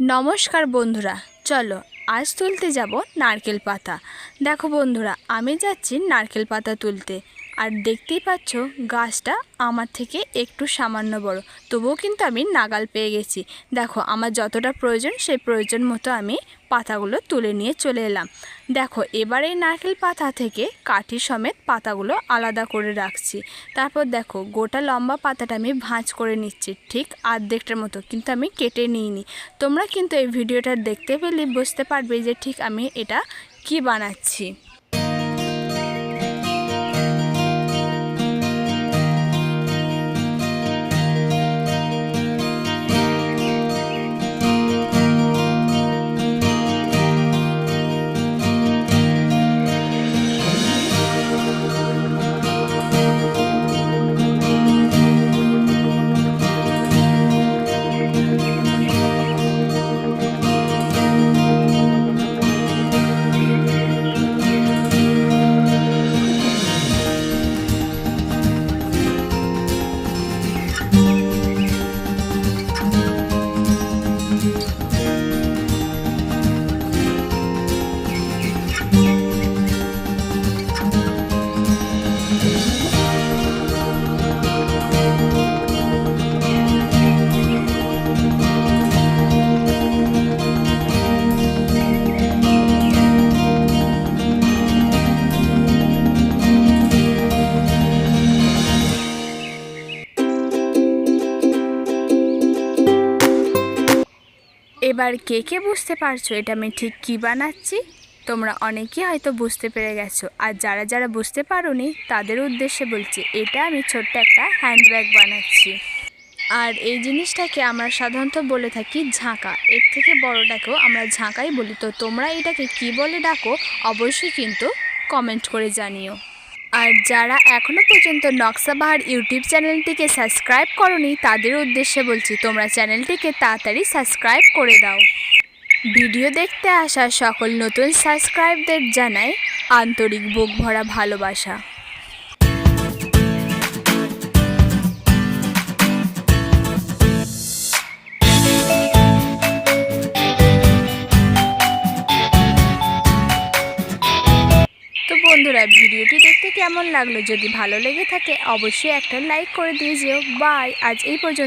নমস্কার বন্ধুরা, চলো আজ তুলতে যাব নারকেল পাতা। দেখো বন্ধুরা, আমি যাচ্ছি নারকেল পাতা তুলতে। আর দেখতেই পাচ্ছ, গাছটা আমার থেকে একটু সামান্য বড়। তবুও কিন্তু আমি নাগাল পেয়ে গেছি। দেখো, আমার যতটা প্রয়োজন, সেই প্রয়োজন মতো আমি পাতাগুলো তুলে নিয়ে চলে এলাম। দেখো, এবার এই নারকেল পাতা থেকে কাঠি সমেত পাতাগুলো আলাদা করে রাখছি। তারপর দেখো, গোটা লম্বা পাতাটা আমি ভাঁজ করে নিচ্ছি, ঠিক আর্ধেকটার মতো, কিন্তু আমি কেটে নিইনি। তোমরা কিন্তু এই ভিডিওটা দেখতে পেলে বুঝতে পারবে যে ঠিক আমি এটা কি বানাচ্ছি। এবার কে কে বুঝতে পারছ এটা আমি ঠিক কী বানাচ্ছি? তোমরা অনেকেই হয়তো বুঝতে পেরে গেছো। আর যারা যারা বুঝতে পারোনি, তাদের উদ্দেশ্যে বলছি, এটা আমি ছোট্ট একটা হ্যান্ডব্যাগ বানাচ্ছি। আর এই জিনিসটাকে আমরা সাধারণত বলে থাকি ঝাঁকা। এর থেকে বড়টাকেও আমরা ঝাঁকাই বলি। তো তোমরা এটাকে কি বলে ডাকো, অবশ্যই কিন্তু কমেন্ট করে জানিও। আর যারা এখনও পর্যন্ত নকশাবাহার ইউটিউব চ্যানেলটিকে সাবস্ক্রাইব করনি, তাদের উদ্দেশ্যে বলছি তোমরা চ্যানেলটিকে তাড়াতাড়ি সাবস্ক্রাইব করে দাও। ভিডিও দেখতে আসা সকল নতুন সাবস্ক্রাইবদের জানাই আন্তরিক বুক ভরা ভালোবাসা। কেমন লাগল? যদি ভালো লেগে থাকে, অবশ্যই একটা লাইক করে দিয়ে যেও। বাই আজ এই পর্যন্ত।